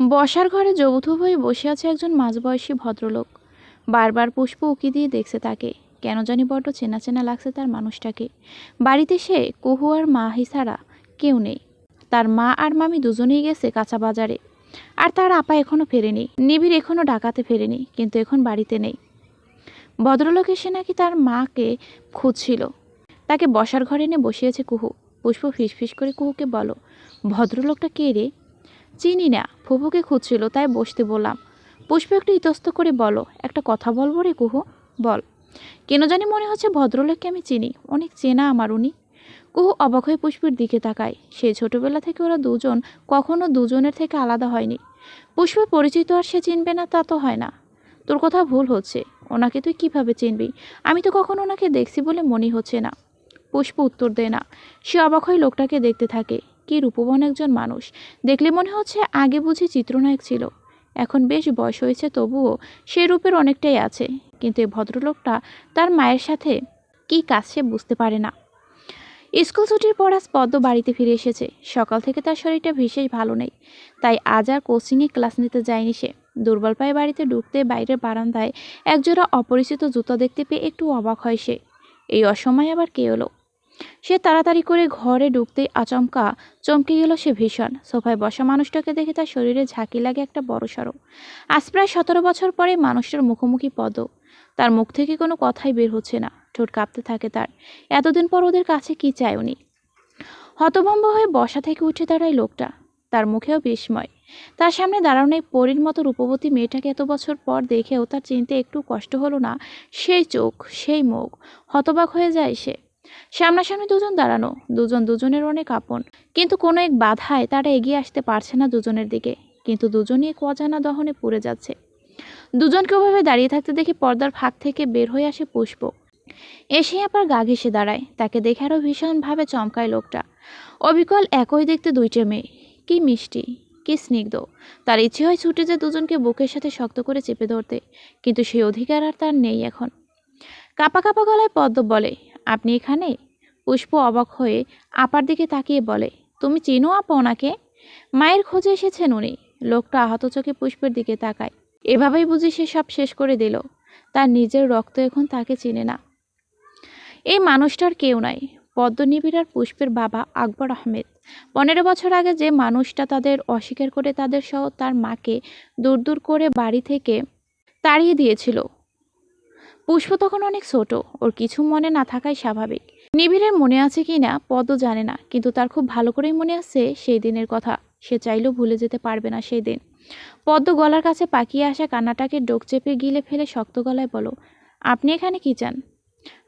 বসার ঘরে যৌথ হয়ে বসে আছে একজন মাঝবয়সী ভদ্রলোক। বারবার পুষ্প উকি দিয়ে দেখছে তাকে। কেন জানি বড্ড চেনা চেনা লাগছে তার মানুষটাকে। বাড়িতে সে কুহু আর মাহি ছাড়া কেউ নেই। তার মা আর মামি দুজনেই গেছে কাঁচা বাজারে। আর তার আপা এখনও ফেরেনি। নিবিড় এখনও ডাকাতে ফেরেনি, কিন্তু এখন বাড়িতে নেই। ভদ্রলোক এসে নাকি তার মাকে খুঁজছিল। তাকে বসার ঘরে এনে বসিয়েছে কুহু। পুষ্প ফিসফিস করে কুহুকে বলো, ভদ্রলোকটা কে রে? চিনি না ফুপুকে খুঁজছিল, তাই বসতে বললাম। পুষ্প একটু ইতস্ত করে বলো, একটা কথা বলব রে কুহু? বল। কেন জানি মনে হচ্ছে ভদ্রলোককে আমি চিনি, অনেক চেনা আমার উনি। কুহু অবাক হয়ে পুষ্পের দিকে তাকায়। সেই ছোটবেলা থেকে ওরা দুজন, কখনো দুজনের থেকে আলাদা হয়নি। পুষ্পের পরিচিত আর সে চিনবে না, তা তো হয় না। তোর কথা ভুল হচ্ছে, ওনাকে তুই কীভাবে চিনবি? আমি তো কখনো ওনাকে দেখছি বলে মনে হচ্ছে না। পুষ্প উত্তর দেয় না। সে অবাক হয়ে লোকটাকে দেখতে থাকে। কি রূপবান একজন মানুষ। দেখলে মনে হচ্ছে আগে বুঝি চিত্রনায়ক ছিল। এখন বেশ বয়স হয়েছে, তবুও সে রূপের অনেকটাই আছে। কিন্তু এই ভদ্রলোকটা তার মায়ের সাথে কি কাজ সে বুঝতে পারে না। স্কুল ছুটির পর আজ পদ্ম বাড়িতে ফিরে এসেছে। সকাল থেকে তার শরীরটা বিশেষ ভালো নেই। তাই আজ আর কোচিংয়ে ক্লাস নিতে যায়নি সে। দুর্বল পায়ে বাড়িতে ঢুকতে বাইরের বারান্দায় একজোড়া অপরিচিত জুতো দেখতে পেয়ে একটু অবাক হয় সে। এই অসময়ে আবার কে এলো? সে তাড়াতাড়ি করে ঘরে ঢুকতেই আচমকা চমকে গেল সে ভীষণ। সোফায় বসা মানুষটাকে দেখে তার শরীরে ঝাঁকি লাগে একটা বড় সড়ো আজ প্রায় সতেরো বছর পরে মানুষটার মুখোমুখি পদ। তার মুখ থেকে কোনো কথাই বের হচ্ছে না। ঠোঁট কাঁপতে থাকে তার। এতদিন পর ওদের কাছে কি চায় উনি? হতভম্ব হয়ে বসা থেকে উঠে দাঁড়ায় লোকটা। তার মুখেও বিস্ময়। তার সামনে দাঁড়ানো এই পরীর মতো রূপবতী মেয়েটাকে এত বছর পর দেখেও তার চিনতে একটু কষ্ট হলো না। সেই চোখ, সেই মুখ। হতবাক হয়ে যায় সে। সামনাসামনি দুজন দাঁড়ানো, দুজন দুজনের অনেক আপন। কিন্তু কোনো এক বাধায় তারা এগিয়ে আসতে পারছে না দুজনের দিকে। কিন্তু দুজনই এক অজানা দহনে পুড়ে যাচ্ছে। দুজনকে ওভাবে দাঁড়িয়ে থাকতে দেখে পর্দার ফাঁক থেকে বের হয়ে আসে পুষ্প। এসে আবার গা ঘেসে দাঁড়ায়। তাকে দেখে আরও ভীষণভাবে চমকায় লোকটা। অবিকল একই দেখতে দুইটে মেয়ে। কি মিষ্টি, কি স্নিগ্ধ। তার ইচ্ছে হয় ছুটে যে দুজনকে বুকের সাথে শক্ত করে চেপে ধরতে। কিন্তু সেই অধিকার আর তার নেই এখন। কাপা কাপা গলায় পদ্ম বলে আপনি এখানে? পুষ্প অবাক হয়ে আপার দিকে তাকিয়ে বলে, তুমি চিনো আপা ওনাকে? মায়ের খোঁজে এসেছেন উনি। লোকটা আহত চোখে পুষ্পের দিকে তাকায়। এভাবেই বুঝি সে সব শেষ করে দিল। তার নিজের রক্ত এখন তাকে চিনে না। এই মানুষটার কেউ নাই। পদ্মনিবিড় আর পুষ্পের বাবা আকবর আহমেদ। পনেরো বছর আগে যে মানুষটা তাদের অস্বীকার করে তাদের সহ তার মাকে দূর দূর করে বাড়ি থেকে তাড়িয়ে দিয়েছিল পুষ্প তখন অনেক ছোট, ওর কিছু মনে না থাকাই স্বাভাবিক। নিবিড়ের মনে আছে কি না পদ্ম জানে না, কিন্তু তার খুব ভালো করেই মনে আছে সেই দিনের কথা, সে চাইলেও ভুলে যেতে পারবে না সেই দিন। পদ্ম গলার কাছে পাকিয়ে আসা কান্নাটাকে ডোক চেপে গিলে ফেলে শক্ত গলায় বলো, আপনি এখানে কি চান?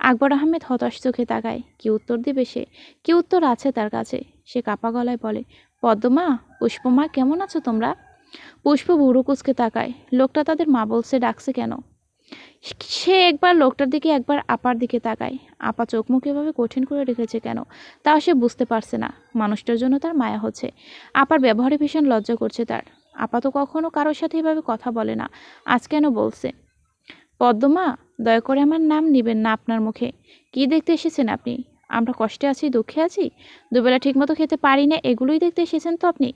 আকবর আহমেদ হতাশ চোখে তাকায়, কি উত্তর দিবে সে? কি উত্তর আছে তার কাছে? সে কাপা গলায় বলে পদ্মমা পুষ্পমা কেমন আছো তোমরা? পুষ্প বুড়ো কুচকে তাকায়, লোকটা তাদের মা বলছে, ডাকছে কেন? সে একবার লোকটার দিকে, একবার আপার দিকে তাকায়। আপা চোখ মুখ এভাবে কঠিন করে রেখেছে কেন? তাও সে বুঝতে পারছে না। মানুষটার জন্য তার মায়া হচ্ছে। আপার ব্যবহারে ভীষণ লজ্জা করছে তার। আপা তো কখনো কারোর সাথে এভাবে কথা বলে না। আজ কেন বলছে? পদ্মমা, দয়া করে আমার নাম নেবেন না আপনার মুখে। কি দেখতে এসেছেন আপনি? আমরা কষ্টে আছি, দুঃখে আছি? দুবেলা ঠিকমতো খেতে পারি না, এগুলোই দেখতে এসেছেন তো আপনি?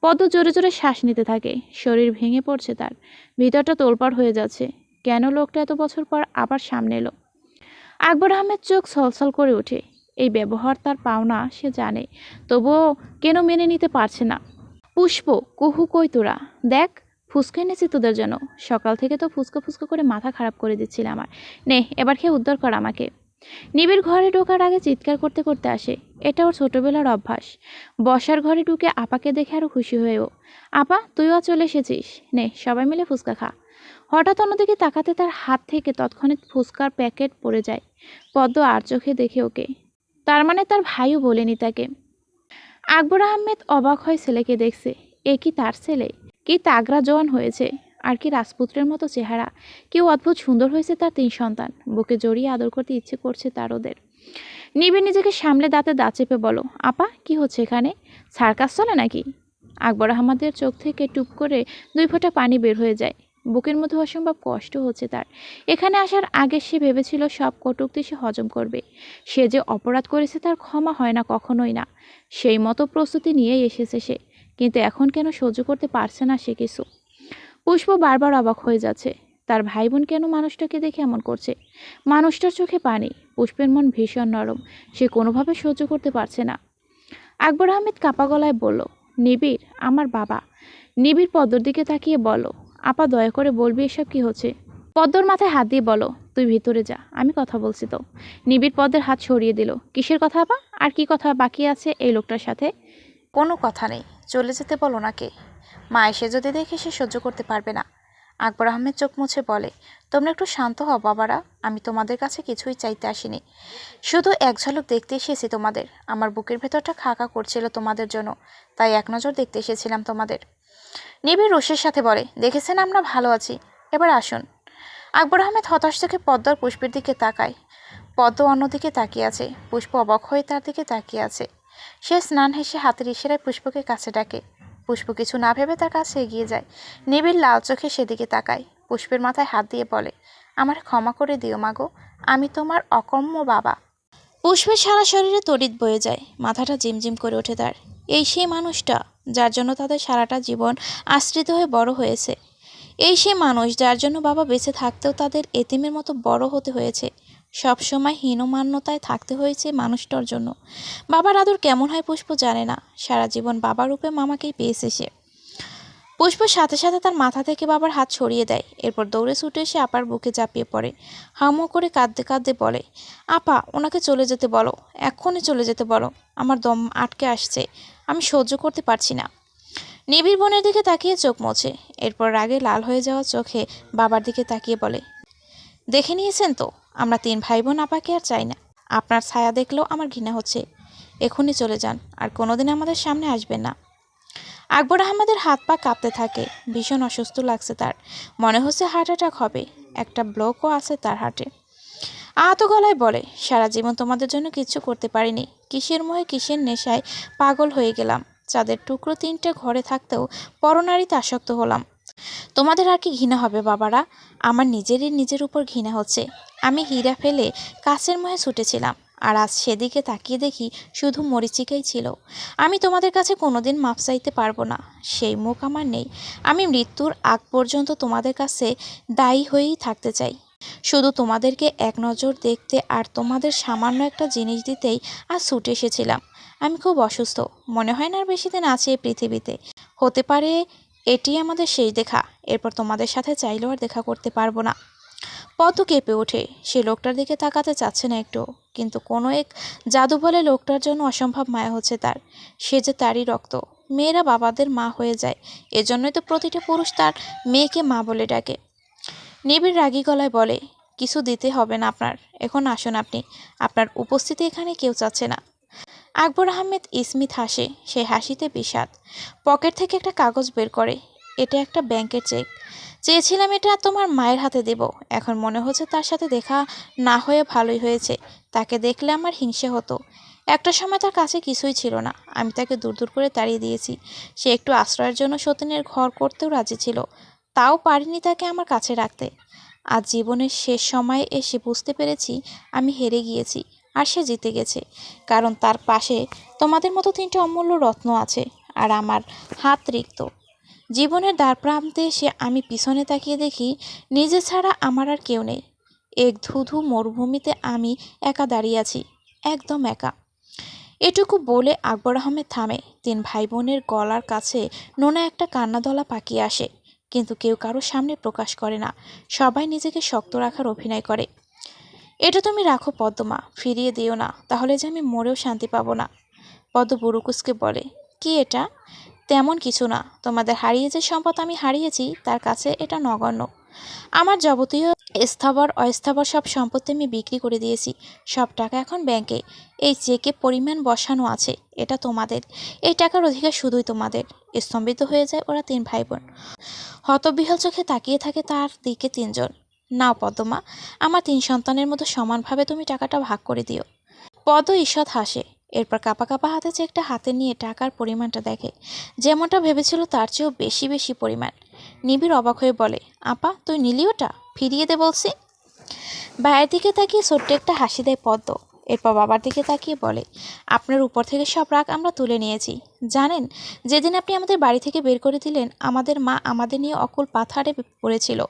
পদ্ম জোরে জোরে শ্বাস নিতে থাকে। শরীর ভেঙে পড়ছে তার। ভিতরটা তোলপাড় হয়ে যাচ্ছে। কেন লোকটা এত বছর পর আবার সামনে এলো? আকবর আহমেদ চোখ ছলছল করে ওঠে। এই ব্যবহার তার পাওনা, সে জানে। তবুও কেন মেনে নিতে পারছে না? পুষ্প, কুহু কই তোরা? দেখ, ফুসকা এনেছি তোদের জন্য। সকাল থেকে তো ফুসকা ফুসকা করে মাথা খারাপ করে দিচ্ছিল আমার। নে, এবার খেয়ে উদ্ধার কর আমাকে। নিবিড় ঘরে ঢোকার আগে চিৎকার করতে করতে আসে। এটা ওর ছোটবেলার অভ্যাস। বসার ঘরে ঢুকে আপাকে দেখে আরও খুশি হয়েও আপা, তুইও চলে এসেছিস। নে, সবাই মিলে ফুসকা খা। হঠাৎ অন্যদিকে তাকাতে তার হাত থেকে তৎক্ষণাৎ ফুসকার প্যাকেট পড়ে যায়। পদ্ম আর চোখে দেখে ওকে। তার মানে তার ভাইও বলেনি তাকে। আকবর আহমেদ অবাক হয় ছেলেকে দেখছে। এ কি তার ছেলে? কি তাগরা জওয়ান হয়েছে? আর কি রাজপুত্রের মতো চেহারা? কেউ অদ্ভুত সুন্দর হয়েছে তার তিন সন্তান। বুকে জড়িয়ে আদর করতে ইচ্ছে করছে তার ওদের। নিবিড় নিজেকে সামলে দাঁতে দাঁত চেপে বলো, আপা, কি হচ্ছে এখানে? সার্কাস চলে নাকি? আকবর আহমদের চোখ থেকে টুপ করে দুই ফোঁটা পানি বের হয়ে যায়। বুকের মধ্যে অসম্ভব কষ্ট হচ্ছে তার। এখানে আসার আগে সে ভেবেছিল সব কটুক্তি সে হজম করবে। সে যে অপরাধ করেছে তার ক্ষমা হয় না কখনোই না। সেই মতো প্রস্তুতি নিয়েই এসেছে সে। কিন্তু এখন কেন সহ্য করতে পারছে না সে কিছু? পুষ্প বারবার অবাক হয়ে যাচ্ছে। তার ভাই বোন কেন মানুষটাকে দেখে এমন করছে? মানুষটার চোখে পানি। পুষ্পের মন ভীষণ নরম। সে কোনোভাবে সহ্য করতে পারছে না। আকবর আহমেদ কাপা গলায় বলল, নিবিড়, আমার বাবা। নিবিড় পদ্মর দিকে তাকিয়ে বলো আপা দয়া করে বলবি এসব কি হচ্ছে? পদ্মর মাথায় হাত দিয়ে বলো, তুই ভিতরে যা, আমি কথা বলছি তো। নিবিড় পদ্মের হাত সরিয়ে দিল, কিসের কথা আপা? আর কি কথা বাকি আছে এই লোকটার সাথে? কোনো কথা নেই, চলে যেতে বলো নাকে মা এসে যদি দেখে সে সহ্য করতে পারবে না। আকবর আহমেদ চোখ মুছে বলে, তোমরা একটু শান্ত হও বাবারা, আমি তোমাদের কাছে কিছুই চাইতে আসিনি। শুধু এক ঝলক দেখতে এসেছি তোমাদের। আমার বুকের ভেতরটা খাকা করছিল তোমাদের জন্য, তাই এক নজর দেখতে এসেছিলাম তোমাদের। নিবিড় রোষের সাথে বলে, দেখেছেন আমরা ভালো আছি। এবার আসুন। আকবর আহমেদ হতাশ থেকে পদ্ম আর পুষ্পের দিকে তাকায়। পদ্ম অন্যদিকে তাকিয়ে আছে, পুষ্প অবাক হয়ে তার দিকে তাকিয়ে আছে। সে স্নান হেসে হাতের ইশারায় পুষ্পকে কাছে ডাকে। পুষ্প কিছু না ভেবে তার কাছে এগিয়ে যায়। নিবিড় লাল চোখে সেদিকে তাকায়। পুষ্পের মাথায় হাত দিয়ে বলে, আমার ক্ষমা করে দিও মাগো আমি তোমার অকম্য বাবা। পুষ্পের সারা শরীরে তড়িৎ বয়ে যায়, মাথাটা জিমজিম করে ওঠে তার। এই সেই মানুষটা। যার জন্য তাদের সারাটা জীবন আশ্রিত হয়ে বড় হয়েছে। এই সে মানুষ যার জন্য বাবা বেঁচে থাকতেও তাদের এতিমের মতো বড় হতে হয়েছে। সবসময় হীনমান্যতায় থাকতে হয়েছে মানুষটার জন্য। বাবার আদর কেমন হয় পুষ্প জানে না। সারা জীবন বাবা রূপে মামাকেই পেয়েছে সে। পুষ্প সাথে সাথে তার মাথা থেকে বাবার হাত ছড়িয়ে দেয়। এরপর দৌড়ে ছুটে এসে আপার বুকে চাপিয়ে পড়ে। হামো করে কাঁদতে কাঁদতে বলে, আপা, ওনাকে চলে যেতে বলো, এক্ষুনি চলে যেতে বলো। আমার দম আটকে আসছে, আমি সহ্য করতে পারছি না। নিবিড় বোনের দিকে তাকিয়ে চোখ মোছে। এরপর রাগে লাল হয়ে যাওয়া চোখে বাবার দিকে তাকিয়ে বলে, দেখে নিয়েছেন তো, আমরা তিন ভাই বোন আপাকে আর চাই না। আপনার ছায়া দেখলেও আমার ঘৃণা হচ্ছে। এখনই চলে যান, আর কোনোদিন আমাদের সামনে আসবেন না। আকবর আহমেদের হাত পা কাঁপতে থাকে। ভীষণ অসুস্থ লাগছে তার। মনে হচ্ছে হার্ট অ্যাটাক হবে। একটা ব্লকও আছে তার হার্টে আহত গলায় বলে, সারা জীবন তোমাদের জন্য কিছু করতে পারিনি। কিসের মোহে, কিসের নেশায় পাগল হয়ে গেলাম। চাঁদের টুকরো তিনটে ঘরে থাকতেও পরনারীতে আসক্ত হলাম। তোমাদের আর কি ঘৃণা হবে বাবারা? আমার নিজেরই নিজের উপর ঘৃণা হচ্ছে। আমি হীরা ফেলে কাছের মোহে ছুটেছিলাম। আর আজ সেদিকে তাকিয়ে দেখি শুধু মরিচিকাই ছিল। আমি তোমাদের কাছে কোনোদিন মাপ চাইতে পারব না। সেই মুখ আমার নেই। আমি মৃত্যুর আগ পর্যন্ত তোমাদের কাছে দায়ী হয়েই থাকতে চাই। শুধু তোমাদেরকে এক নজর দেখতে আর তোমাদের সামান্য একটা জিনিস দিতেই আজ ছুটে এসেছিলাম। আমি খুব অসুস্থ। মনে হয় না আর বেশি দিন আছে এই পৃথিবীতে। হতে পারে এটি আমাদের শেষ দেখা। এরপর তোমাদের সাথে চাইলেও আর দেখা করতে পারব না। পদ্ম কেঁপে ওঠে। সে লোকটার দিকে তাকাতে চাচ্ছে না একটু, কিন্তু কোনো এক জাদু বলে লোকটার জন্য অসম্ভব মায়া হচ্ছে তার। সে যে তারই রক্ত। মেয়েরা বাবাদের মা হয়ে যায়। এজন্যই তো প্রতিটা পুরুষ তার মেয়েকে মা বলে ডাকে। নিবিড় রাগী গলায় বলে, কিছু দিতে হবে না আপনার। এখন আসুন আপনি। আপনার উপস্থিতি এখানে কেউ চাচ্ছে না। আকবর আহমেদ ইসমিত হাসে। সে হাসিতে বিষাদ। পকেট থেকে একটা কাগজ বের করে। এটা একটা ব্যাংকের চেক। চেয়েছিলাম এটা তোমার মায়ের হাতে দেব। এখন মনে হচ্ছে তার সাথে দেখা না হয়ে ভালোই হয়েছে। তাকে দেখলে আমার হিংসে হতো। একটা সময় তার কাছে কিছুই ছিল না। আমি তাকে দূর দূর করে তাড়িয়ে দিয়েছি। সে একটু আশ্রয়ের জন্য সতীনের ঘর করতেও রাজি ছিল। তাও পারিনি তাকে আমার কাছে রাখতে। আজ জীবনের শেষ সময়ে এসে বুঝতে পেরেছি আমি হেরে গিয়েছি আর সে জিতে গেছে। কারণ তার পাশে তোমাদের মতো তিনটে অমূল্য রত্ন আছে। আর আমার হাত রিক্ত। জীবনের দ্বার প্রান্তে এসে আমি পিছনে তাকিয়ে দেখি, নিজে ছাড়া আমার আর কেউ নেই। এক ধুধু মরুভূমিতে আমি একা দাঁড়িয়ে আছি, একদম একা। এটুকু বলে আকবর আহমেদ থামে। তিন ভাই বোনের গলার কাছে নোনা একটা কান্নাদলা পাকিয়ে আসে, কিন্তু কেউ কারোর সামনে প্রকাশ করে না। সবাই নিজেকে শক্ত রাখার অভিনয় করে। এটা তুমি রাখো পদ্মমা, ফিরিয়ে দিও না, তাহলে যে আমি মরেও শান্তি পাবো না। পদ্ম বুরুকুসকে বলে, কি এটা? তেমন কিছু না। তোমাদের হারিয়ে যে সম্পদ আমি হারিয়েছি, তার কাছে এটা নগণ্য। আমার যাবতীয় স্থাবর, অস্থাবর সব সম্পত্তি আমি বিক্রি করে দিয়েছি। সব টাকা এখন ব্যাংকে। এই চেকে পরিমাণ বসানো আছে, এটা তোমাদের। এই টাকার অধিকার শুধুই তোমাদের। স্তম্ভিত হয়ে যায় ওরা তিন ভাই বোন হতবিহল চোখে তাকিয়ে থাকে তার দিকে তিনজন। নাও পদ্মমা, আমার তিন সন্তানের মতো সমানভাবে তুমি টাকাটা ভাগ করে দিও। পদ ঈষৎ হাসে। এরপর কাপা কাপা হাতে চেকটা হাতে নিয়ে টাকার পরিমাণটা দেখে, যেমনটা ভেবেছিল তার চেয়েও বেশি বেশি পরিমাণ। নিবিড় অবাক হয়ে বলে, আপা, তুই নিলি ওটা? ফিরিয়ে দে বলছি। বাইরের দিকে তাকিয়ে ছোট্ট একটা হাসি দেয় পদ্ম। এরপর বাবার দিকে তাকিয়ে বলে, আপনার উপর থেকে সব রাগ আমরা তুলে নিয়েছি। জানেন, যেদিন আপনি আমাদের বাড়ি থেকে বের করে দিলেন, আমাদের মা আমাদের নিয়ে অকুল পাথারে পড়েছিল।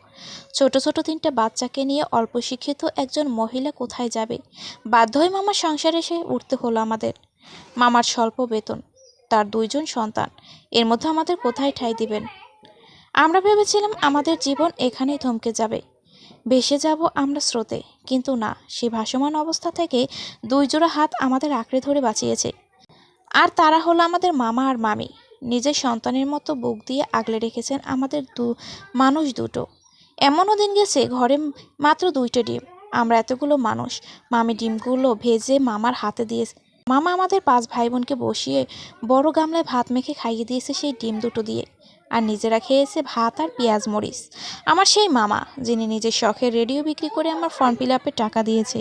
ছোট ছোট তিনটা বাচ্চাকে নিয়ে অল্প শিক্ষিত একজন মহিলা কোথায় যাবে? বাধ্য হয়ে মামার সংসারে এসে উঠতে হলো আমাদের। মামার স্বল্প বেতন, তার দুইজন সন্তান, এর মধ্যে আমাদের কোথায় ঠাঁই দিবেন? আমরা ভেবেছিলাম আমাদের জীবন এখানেই থমকে যাবে। ভেসে যাব আমরা স্রোতে। কিন্তু না, সে ভাসমান অবস্থা থেকে দুই জোড়া হাত আমাদের আঁকড়ে ধরে বাঁচিয়েছে। আর তারা হলো আমাদের মামা আর মামি। নিজের সন্তানের মতো বুক দিয়ে আগলে রেখেছেন আমাদের দু, মানুষ দুটো। এমনও দিন গেছে, ঘরে মাত্র দুইটা ডিম। আমরা এতগুলো মানুষ। মামি ডিমগুলো ভেজে মামার হাতে দিয়ে মামা আমাদের পাঁচ ভাই বোনকে বসিয়ে বড় গামলায় ভাত মেখে খাইয়ে দিয়েছে সেই ডিম দুটো দিয়ে। আর নিজেরা খেয়েছে ভাত আর পেঁয়াজ মরিচ। আমার সেই মামা, যিনি নিজের শখের রেডিও বিক্রি করে আমার ফর্ম ফিল আপে টাকা দিয়েছে।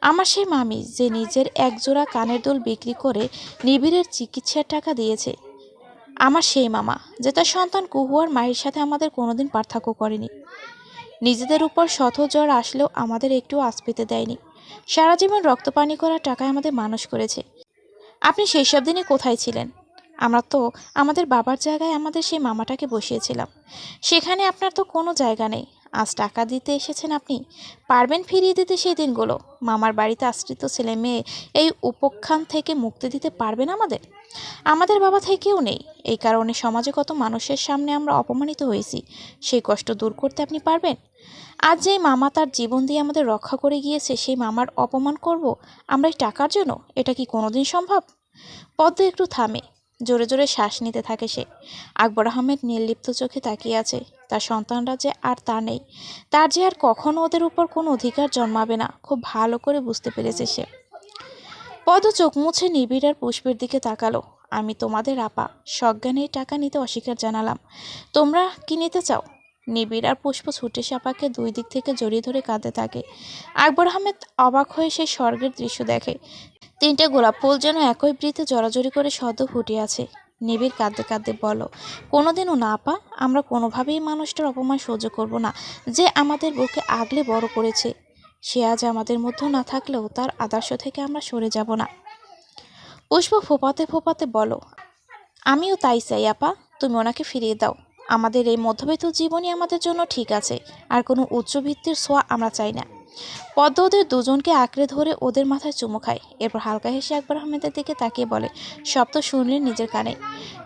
আমার সেই মামি, যে নিজের একজোড়া কানের দুল বিক্রি করে নিবিড়ের চিকিৎসার টাকা দিয়েছে। আমার সেই মামা, যে তার সন্তান কুহু আর মায়ের সাথে আমাদের কোনোদিন পার্থক্য করেনি। নিজেদের উপর শত জ্বর আসলেও আমাদের একটু আঁচ পেতে দেয়নি। সারা জীবন রক্তপানি করা টাকায় আমাদের মানুষ করেছে। আপনি সেই সব দিনে কোথায় ছিলেন? আমরা তো আমাদের বাবার জায়গায় আমাদের সেই মামাটাকে বসিয়েছিলাম। সেখানে আপনার তো কোনো জায়গা নেই। আজ টাকা দিতে এসেছেন আপনি। পারবেন ফিরিয়ে দিতে সেই দিনগুলো। মামার বাড়িতে আশ্রিত ছেলে মেয়ে এই উপখ্যান থেকে মুক্তি দিতে পারবেন আমাদের? আমাদের বাবা থেকেও নেই। এই কারণে সমাজে কত মানুষের সামনে আমরা অপমানিত হয়েছি। সেই কষ্ট দূর করতে আপনি পারবেন? আজ যেই মামা তার জীবন দিয়ে আমাদের রক্ষা করে গিয়েছে, সেই মামার অপমান করব আমরা এই টাকার জন্য? এটা কি কোনোদিন সম্ভব? পদ্ম একটু থামে। জোরে জোরে শ্বাস নিতে থাকে সে। আকবর আহমেদ নির্লিপ্ত চোখে তাকিয়ে আছে। তার সন্তানরা যে আর তা নেই। তার যে আর কখনো ওদের উপর কোনো অধিকার জন্মাবে না, খুব ভালো করে বুঝতে পেরেছে সে। পদ চোখ মুছে নিবিড় আর পুষ্পের দিকে তাকালো। আমি তোমাদের আপা সজ্ঞানে টাকা নিতে অস্বীকার জানালাম। তোমরা কি নিতে চাও? নিবিড় আর পুষ্প ছুটে সাপাকে দুই দিক থেকে জড়িয়ে ধরে কাঁদতে থাকে। আকবর আহমেদ অবাক হয়ে সেই স্বর্গের দৃশ্য দেখে। তিনটে গোলাপ ফুল যেন একই বৃত্তে জড়াজড়ি করে সদ্য ফুটে আছে। নিবিড় কাঁদতে কাঁদতে বলো, কোনোদিনও না পা, আমরা কোনোভাবেই মানুষটার অপমান সহ্য করব না, যে আমাদের বুকে আগলে বড় করেছে। সে আজ আমাদের মধ্যে না থাকলেও তার আদর্শ থেকে আমরা সরে যাব না। পুষ্প ফোপাতে ফোপাতে বলো, আমিও তাই চাই, আপা, তুমি ওনাকে ফিরিয়ে দাও। আমাদের এই মধ্যবিত্ত জীবনই আমাদের জন্য ঠিক আছে, আর কোনো উচ্চভিত্তির ছোঁয়া আমরা চাই না। পদ্ম ওদের দুজনকে আঁকড়ে ধরে ওদের মাথায় চুমু খায়। এরপর হালকা হেসে আকবর আহমেদের দিকে তাকিয়ে বলে, সব তো শুনলেন নিজের কানে।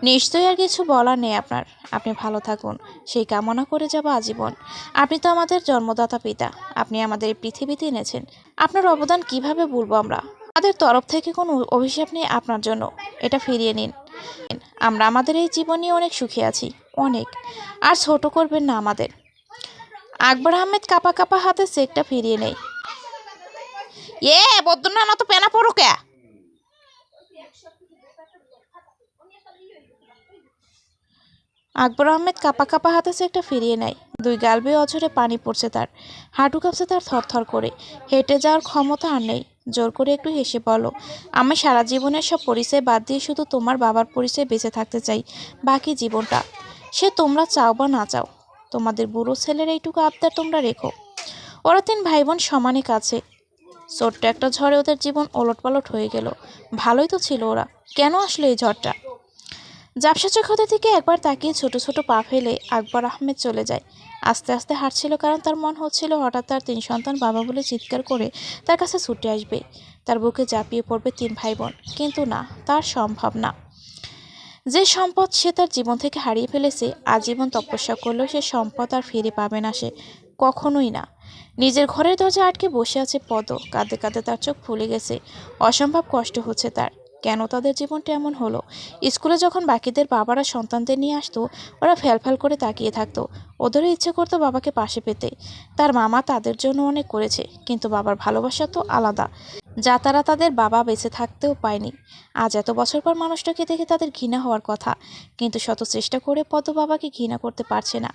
নিশ্চয়ই আর কিছু বলার নেই আপনার। আপনি ভালো থাকুন। সেই কামনা করে যাব আজীবন। আপনি তো আমাদের জন্মদাতা পিতা। আপনি আমাদের এই পৃথিবীতে এনেছেন। আপনার অবদান কীভাবে বলব আমরা? আমাদের তরফ থেকে কোনো অভিশাপ নেই আপনার জন্য। এটা ফিরিয়ে নিন। আমরা আমাদের এই জীবন অনেক সুখী আছি। অনেক। আর ছোট করবেন না আমাদের। আকবর আহমেদ কাপা কাপা হাতে চেকটা ফিরিয়ে নেয়। এ, বদ্রনা, না তো পেনা পড়ো কে? আকবর আহমেদ কাপা কাপা হাতে চেকটা ফিরিয়ে নেয়। দুই গাল বেয়ে অঝরে পানি পড়ছে তার। হাঁটু কাঁপছে তার থরথর করে। হেঁটে যাওয়ার ক্ষমতা আর নেই। জোর করে একটু হেসে বলো, আমি সারা জীবনের সব পরিচয় বাদ দিয়ে শুধু তোমার বাবার পরিচয় বেঁচে থাকতে চাই, বাকি জীবনটা। সে তোমরা চাও বা না চাও তোমাদের বুড়ো ছেলের এইটুকু আবদার তোমরা রেখো। ওরা তিন ভাই বোন সমানে কাছে। ছোট্ট একটা ঝড়ে ওদের জীবন ওলটপালট হয়ে গেল। ভালোই তো ছিল ওরা। কেন আসলো এই ঝড়টা? জাপসা চোখ থেকে একবার তাকিয়ে ছোট ছোট পা ফেলে আকবর আহমেদ চলে যায়। আস্তে আস্তে হাঁটছিল কারণ তার মন হচ্ছিল হঠাৎ তার তিন সন্তান বাবা বলে চিৎকার করে তার কাছে ছুটে আসবে। তার বুকে ঝাঁপিয়ে পড়বে তিন ভাই বোন কিন্তু না তার সম্ভব না। যে সম্পদ সে তার জীবন থেকে হারিয়ে ফেলেছে, আজীবন তপস্যা করলেও সে সম্পদ আর ফিরে পাবে না সে, কখনোই না। নিজের ঘরের দরজা আটকে বসে আছে পদ, কাঁদতে কাঁদতে তার চোখ ফুলে গেছে। অসম্ভব কষ্ট হচ্ছে তার। কেন তাদের জীবনটা এমন হলো? স্কুলে যখন বাকিদের বাবারা সন্তানদের নিয়ে আসতো, ওরা ফ্যালফ্যাল করে তাকিয়ে থাকতো। ওদেরও ইচ্ছে করতো বাবাকে পাশে পেতে। তার মামা তাদের জন্য অনেক করেছে, কিন্তু বাবার ভালোবাসা তো আলাদা। যা তারা তাদের বাবা বেঁচে থাকতেও পায়নি। আজ এত বছর পর মানুষটাকে দেখে তাদের ঘৃণা হওয়ার কথা, কিন্তু শত চেষ্টা করে পদ্ম বাবাকে ঘৃণা করতে পারছে না।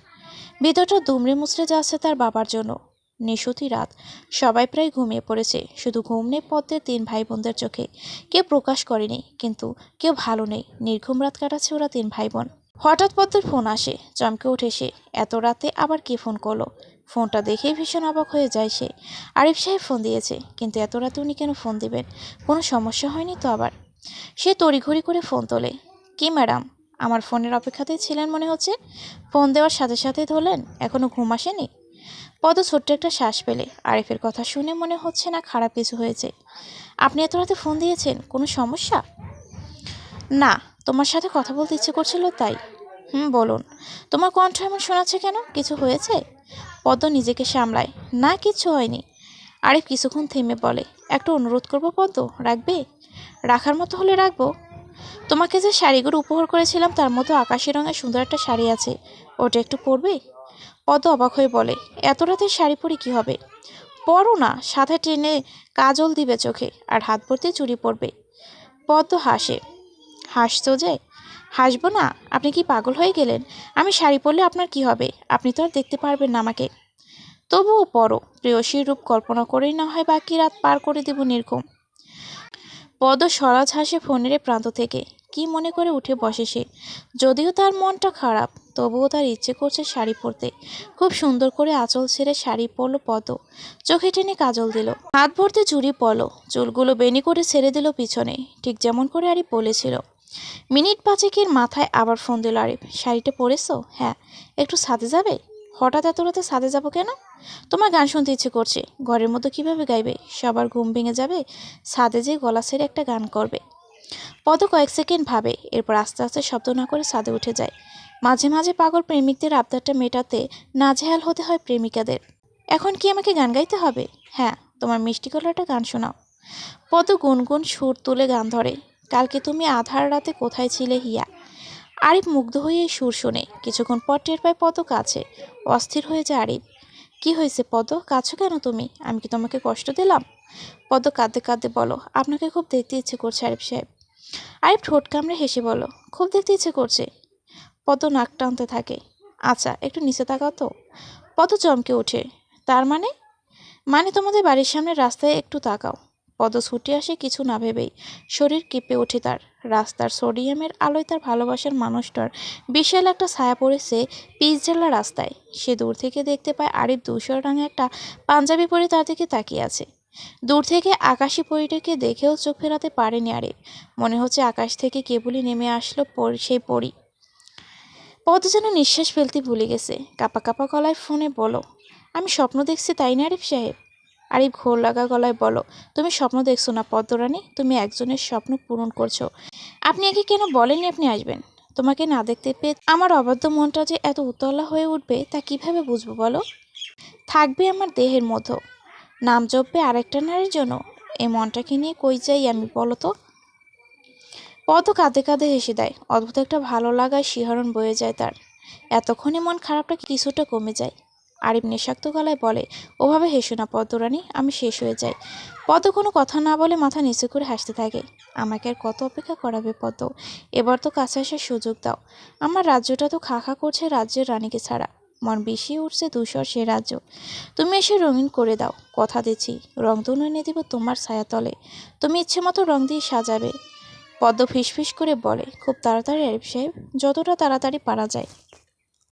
ভিতরটা দুমড়ে মুচড়ে যাচ্ছে তার বাবার জন্য। নিশুতি রাত। সবাই প্রায় ঘুমিয়ে পড়েছে। শুধু ঘুম নেই পদ্মের তিন ভাই বোনদের চোখে। কেউ প্রকাশ করেনি, কিন্তু কেউ ভালো নেই। নির্ঘুম রাত কাটাচ্ছে ওরা তিন ভাই বোন হঠাৎ পদ্মের ফোন আসে। চমকে উঠে সে, এত রাতে আবার কে ফোন করল? ফোনটা দেখেই ভীষণ অবাক হয়ে যায় সে। আরিফ সাহেব ফোন দিয়েছে, কিন্তু এত রাতে উনি কেন ফোন দিবেন? কোনো সমস্যা হয়নি তো আবার? সে তড়িঘড়ি করে ফোন তোলে। কি ম্যাডাম, আমার ফোনের অপেক্ষাতেই ছিলেন মনে হচ্ছে? ফোন দেওয়ার সাথে সাথে ধরলেন এখনও ঘুম আসেনি? পদ ছোট্ট একটা শ্বাস পেলে আরিফের কথা শুনে মনে হচ্ছে না খারাপ কিছু হয়েছে। আপনি এত রাতে ফোন দিয়েছেন, কোনো সমস্যা? না, তোমার সাথে কথা বলতে ইচ্ছে করছিল তাই। হুম, বলুন। তোমার কণ্ঠ এমন শোনাচ্ছে কেন? কিছু হয়েছে? পদ্ম নিজেকে সামলায়। না, কিচ্ছু হয়নি। আরিফ কিছুক্ষণ থেমে বলে, একটা অনুরোধ করব পদ্ম, রাখবে? রাখার মতো হলে রাখব? তোমাকে যে শাড়িগুলো উপহার করেছিলাম, তার মতো আকাশি রঙের সুন্দর একটা শাড়ি আছে। ওটা একটু পরবে? পদ্ম অবাক হয়ে বলে, এত রাতে শাড়ি পরে কী হবে? পরো না, সাথে ট্রেনে কাজল দিবে চোখে, আর হাত ভর্তি চুড়ি পরবে। পদ্ম হাসে হাসতো যে? হাসবো না? আপনি কি পাগল হয়ে গেলেন? আমি শাড়ি পরলে আপনার কি হবে? আপনি তো আর দেখতে পারবেন না আমাকে। তবুও পরো প্রেয়সীর রূপ কল্পনা করেই না হয় বাকি রাত পার করে দেব নির্ঘুম। পদ সরাজ হাসে ফোনের প্রান্ত থেকে। কি মনে করে উঠে বসে সে? যদিও তার মনটা খারাপ, তবুও তার ইচ্ছে করছে শাড়ি পরতে। খুব সুন্দর করে আঁচল ছেড়ে শাড়ি পরলো পদ চোখে টেনে কাজল দিল। হাত ভর্তি চুড়ি পলো। চুলগুলো বেনি করে ছেড়ে দিল পিছনে। ঠিক যেমন করে আরিফ বলেছিল। মিনিট পাঁচেকের মাথায় আবার ফোন দিল আরিফ। শাড়িটা পরেছো? হ্যাঁ। একটু ছাদে যাবে? হঠাৎ এত রাতে ছাদে যাব কেন? তোমার গান শুনতে ইচ্ছে করছে। ঘরের মধ্যে কীভাবে গাইবে? সবার ঘুম ভেঙে যাবে? ছাদে যে গলা ছেড়ে একটা গান করবে। পদ কয়েক সেকেন্ড ভাবে। এরপর আস্তে আস্তে শব্দ না করে ছাদে উঠে যায়। মাঝে মাঝে পাগল প্রেমিকদের আবদারটা মেটাতে নাজেহাল হতে হয় প্রেমিকাদের। এখন কি আমাকে গান গাইতে হবে? হ্যাঁ তোমার মিষ্টি গলাটা গান শোনাও। পদ গুনগুন সুর তুলে গান ধরে। কালকে তুমি আধার রাতে কোথায় ছিলে, হিয়া? আরিফ মুগ্ধ হয়ে সুর শোনে। কিছুক্ষণ পর টের পায় পদ কাছে। অস্থির হয়ে যায় আরিফ। কি হয়েছে পদ কাছো কেন তুমি? আমি কি তোমাকে কষ্ট দিলাম? পদ কাঁদতে কাঁদতে বলো, আপনাকে খুব দেখতে ইচ্ছে করছে আরিফ সাহেব। আরিফ ঠোঁট কামড়ে হেসে বলো, খুব দেখতে ইচ্ছে করছে। পদ নাক টানতে থাকে আচ্ছা একটু নিচে তাকাও তো। পদ চমকে ওঠে, তার মানে? মানে তোমাদের বাড়ির সামনে রাস্তায় একটু তাকাও। পদ ছুটে আসে কিছু না ভেবেই। শরীর কেঁপে ওঠে তার। রাস্তার সোডিয়ামের আলোয় তার ভালোবাসার মানুষটার বিশাল একটা ছায়া পড়েছে পিচঢালা রাস্তায়। সে দূর থেকে দেখতে পায় আরিফ ধূসর রঙে একটা পাঞ্জাবি পরে তার দিকে তাকিয়ে আছে। দূর থেকে আকাশি পরিটাকে দেখেও চোখ ফেরাতে পারেনি আরিফ। মনে হচ্ছে আকাশ থেকে কেবলই নেমে আসলো সেই পরি। পদ যেন নিঃশ্বাস ফেলতে ভুলে গেছে। কাপা কাপা গলায় ফোনে বলো, আমি স্বপ্ন দেখছি তাই না আরিফ সাহেব? আরিফ ঘোর লাগা গলায় বলো। তুমি স্বপ্ন দেখছ না পদ্মরানী? তুমি একজনের স্বপ্ন পূরণ করছ। আপনি আগে কেন বলেননি আপনি আসবেন? তোমাকে না দেখতে পেয়ে আমার অবাধ্য মনটা যে এত উতলা হয়ে উঠবে তা কীভাবে বুঝব বলো? থাকবে আমার দেহের মতো নাম জপবে আরেকটা নারীর জন্য। এই মনটাকে নিয়ে কই যাই আমি বলো তো? পদ কাঁদে কাঁদে হেসে দেয়। অদ্ভুত একটা ভালো লাগায় শিহরণ বয়ে যায় তার। এতক্ষণে মন খারাপটা কিছুটা কমে যায়। আরিফ নেশাক্ত গলায় বলে, ওভাবে হেসো না পদ্মরানী, আমি শেষ হয়ে যাই। পদ্ম কোনো কথা না বলে মাথা নিচু করে হাসতে থাকে। আমাকে আর কত অপেক্ষা করাবে পদ্ম? এবার তো কাছে আসার সুযোগ দাও। আমার রাজ্যটা তো খা খা করছে রাজ্যের রানীকে ছাড়া। মন বেশি উঠছে ধূসর সে রাজ্য। তুমি এসে রঙিন করে দাও, কথা দিচ্ছি। রং তুলে এনে দিব তোমার ছায়াতলে। তুমি ইচ্ছে মতো রং দিয়ে সাজাবে। পদ্ম ফিসফিস করে বলে, খুব তাড়াতাড়ি আরিফ সাহেব, যতটা তাড়াতাড়ি পারা যায়।